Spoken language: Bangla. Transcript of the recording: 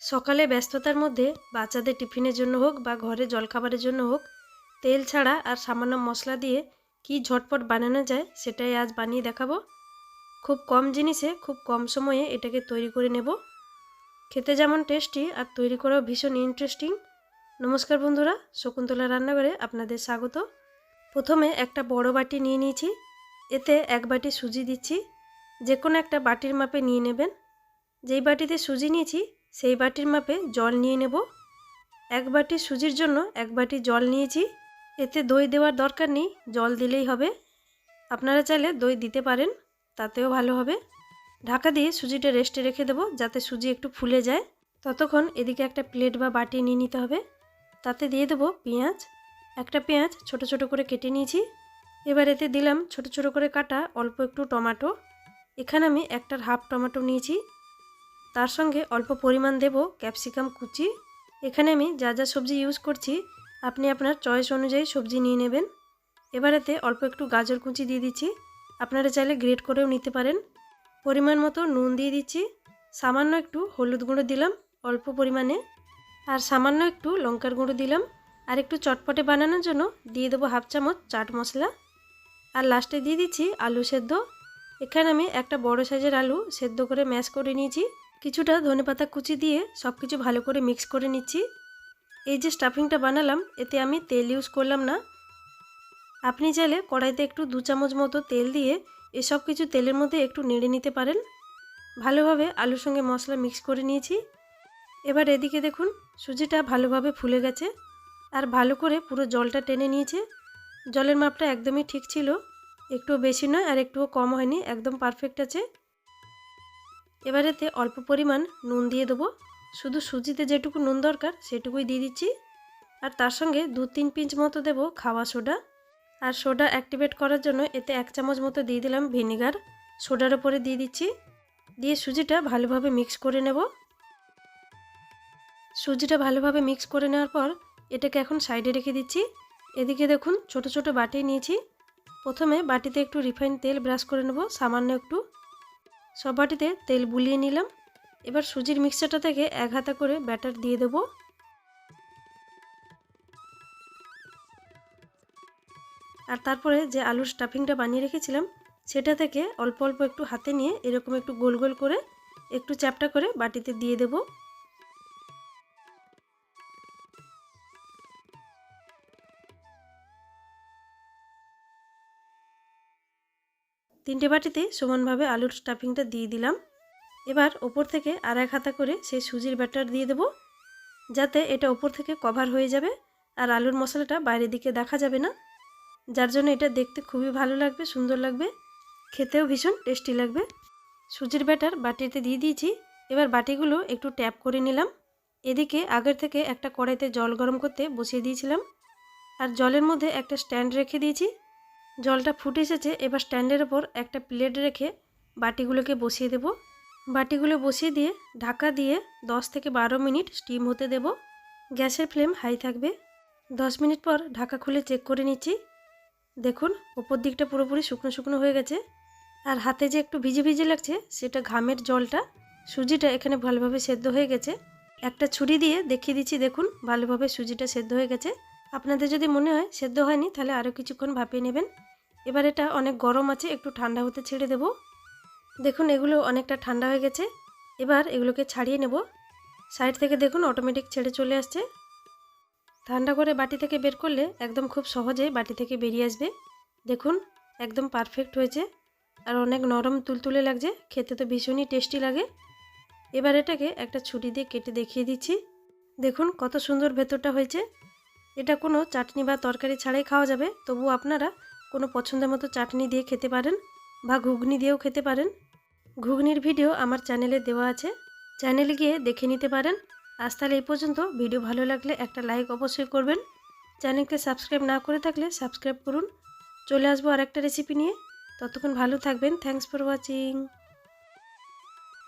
সকালে ব্যস্ততার মধ্যে বাচ্চাদের টিফিনের জন্য হোক বা ঘরে জলখাবারের জন্য হোক, তেল ছাড়া আর সামান্য মশলা দিয়ে কি ঝটপট বানানো যায় সেটাই আজ বানিয়ে দেখাবো। খুব কম জিনিসে, খুব কম সময়ে এটাকে তৈরি করে নেব। খেতে যেমন টেস্টি আর তৈরি করাও ভীষণ ইন্টারেস্টিং নমস্কার বন্ধুরা, শকুন্তলা রান্নাঘরে আপনাদের স্বাগত। প্রথমে একটা বড় বাটি নিয়ে নিয়েছি। এতে এক বাটি সুজি দিচ্ছি। যে কোনো একটা বাটির মাপে নিয়ে নেবেন। যেই বাটিতে সুজি নিয়েছি সেই বাটির মাপে জল নিয়ে নেব। এক বাটি সুজির জন্য এক বাটি জল নিয়েছি। এতে দই দেওয়ার দরকার নেই, জল দিলেই হবে। আপনারা চাইলে দই দিতে পারেন, তাতেও ভালো হবে। ঢাকা দিয়ে সুজিটা রেস্টে রেখে দেবো যাতে সুজি একটু ফুলে যায়। ততক্ষণ এদিকে একটা প্লেট বা বাটি নিয়ে নিতে হবে। তাতে দিয়ে দেবো পেঁয়াজ। একটা পেঁয়াজ ছোট ছোট করে কেটে নিয়েছি। এবার এতে দিলাম ছোট ছোট করে কাটা অল্প একটু টমাটো। এখানে আমি একটার হাফ টমেটো নিয়েছি। তার সঙ্গে অল্প পরিমাণ দেব ক্যাপসিকাম কুচি। এখানে আমি যা যা সবজি ইউজ করছি, আপনি আপনার চয়েস অনুযায়ী সবজি নিয়ে নেবেন। এবারেতে অল্প একটু গাজর কুচি দিয়ে দিচ্ছি। আপনারা চাইলে গ্রেট করেও নিতে পারেন। পরিমাণ মতো নুন দিয়ে দিচ্ছি। সামান্য একটু হলুদ গুঁড়ো দিলাম অল্প পরিমাণে। আর সামান্য একটু লঙ্কার গুঁড়ো দিলাম। আর একটু চটপটে বানানোর জন্য দিয়ে দেবো হাফ চামচ চাট মশলা। আর লাস্টে দিয়ে দিচ্ছি আলু সেদ্ধ। এখানে আমি একটা বড় সাইজের আলু সেদ্ধ করে ম্যাশ করে নিয়েছি। কিছুটা ধনেপাতা কুচি দিয়ে সব কিছু ভালো করে মিক্স করে নিচ্ছি। এই যে স্টাফিংটা বানালাম, এতে আমি তেল ইউজ করলাম না। আপনি চাইলে কড়াইতে একটু দু চামচ মতো তেল দিয়ে এসব কিছু তেলের মধ্যে একটু নেড়ে নিতে পারেন। ভালোভাবে আলুর সঙ্গে মশলা মিক্স করে নিয়েছি। এবার এদিকে দেখুন, সুজিটা ভালোভাবে ফুলে গেছে। আর ভালো করে পুরো জলটা টেনে নিয়েছে। জলের মাপটা একদমই ঠিক ছিল। একটুও বেশি নয় আর একটুও কম হয়নি, একদম পারফেক্ট আছে। এবার এতে অল্প পরিমাণ নুন দিয়ে দেবো। শুধু সুজিতে যেটুকু নুন দরকার, সেটুকুই দিয়ে দিচ্ছি। আর তার সঙ্গে দু তিন পিঞ্চ মতো দেবো খাওয়া সোডা। আর সোডা অ্যাক্টিভেট করার জন্য এতে এক চামচ মতো দিয়ে দিলাম ভিনিগার। সোডার ওপরে দিয়ে দিচ্ছি। দিয়ে সুজিটা ভালোভাবে মিক্স করে নেব। সুজিটা ভালোভাবে মিক্স করে নেওয়ার পর এটাকে এখন সাইডে রেখে দিচ্ছি। এদিকে দেখুন, ছোট ছোট বাটি নিয়েছি। প্রথমে বাটিতে একটু রিফাইন তেল ব্রাশ করে নেব, সামান্য একটু। সব বাটিতে তেল বুলিয়ে নিলাম। এবার সুজির মিক্সারটা থেকে এক হাতা করে ব্যাটার দিয়ে দেব। আর তারপরে যে আলুর স্টাফিংটা বানিয়ে রেখেছিলাম, সেটা থেকে অল্প অল্প একটু হাতে নিয়ে এরকম একটু গোল গোল করে একটু চ্যাপটা করে বাটিতে দিয়ে দেব। তিনটে বাটিতে সমানভাবে আলুর স্টাফিংটা দিয়ে দিলাম। এবার ওপর থেকে আর এক হাতা করে সেই সুজির ব্যাটার দিয়ে দেব, যাতে এটা ওপর থেকে কভার হয়ে যাবে আর আলুর মশলাটা বাইরের দিকে দেখা যাবে না। যার জন্য এটা দেখতে খুবই ভালো লাগবে, সুন্দর লাগবে, খেতেও ভীষণ টেস্টি লাগবে। সুজির ব্যাটার বাটিতে দিয়ে দিয়েছি, এবার বাটিগুলো একটু ট্যাপ করে নিলাম। এদিকে আগের থেকে একটা কড়াইতে জল গরম করতে বসিয়ে দিয়েছিলাম। আর জলের মধ্যে একটা স্ট্যান্ড রেখে দিয়েছি। জলটা ফুটে এসেছে, এবার স্ট্যান্ডের ওপর একটা প্লেট রেখে বাটিগুলোকে বসিয়ে দেব। বাটিগুলো বসিয়ে দিয়ে ঢাকা দিয়ে 10 থেকে বারো মিনিট স্টিম হতে দেব। গ্যাসের ফ্লেম হাই থাকবে। 10 মিনিট পর ঢাকা খুলে চেক করে নিচ্ছি। দেখুন, ওপর দিকটা পুরোপুরি শুকনো শুকনো হয়ে গেছে। আর হাতে যে একটু ভিজে ভিজে লাগছে, সেটা ঘামের জলটা সুজিটা এখানে ভালোভাবে সেদ্ধ হয়ে গেছে। একটা ছুরি দিয়ে দেখিয়ে দিচ্ছি, দেখুন, ভালোভাবে সুজিটা সেদ্ধ হয়ে গেছে। আপনাদের যদি মনে হয় সেদ্ধ হয়নি, তাহলে আরও কিছুক্ষণ ভাপিয়ে নেবেন। এবার এটা অনেক গরম আছে, একটু ঠান্ডা হতে ছেড়ে দেব। দেখুন, এগুলো অনেকটা ঠান্ডা হয়ে গেছে। এবার এগুলোকে ছাড়িয়ে নেব। সাইড থেকে দেখুন, অটোমেটিক ছেড়ে চলে আসছে। ঠান্ডা করে বাটি থেকে বের করলে একদম খুব সহজে বাটি থেকে বেরিয়ে আসবে। দেখুন, একদম পারফেক্ট হয়েছে। আর অনেক নরম তুলতুলে লাগছে, খেতে তো ভীষণই টেস্টি লাগে। এবার এটাকে একটা ছুরি দিয়ে কেটে দেখিয়ে দিচ্ছি। দেখুন, কত সুন্দর ভেতরটা হয়েছে। এটা কোনো চাটনি বা তরকারি ছাড়াই খাওয়া যাবে, তবু আপনারা কোনো পছন্দের মতো চাটনি দিয়ে খেতে পারেন বা ঘুগনি দিয়েও খেতে পারেন। ঘুগনির ভিডিও আমার চ্যানেলে দেওয়া আছে, চ্যানেলে গিয়ে দেখে নিতে পারেন। আজ তাহলে এই পর্যন্ত, ভিডিও ভালো লাগলে একটা লাইক অবশ্যই করবেন। চ্যানেলকে সাবস্ক্রাইব না করে থাকলে সাবস্ক্রাইব করুন। চলে আসব আর একটা রেসিপি নিয়ে। ততক্ষণ ভালো থাকবেন থ্যাংকস ফর ওয়াচিং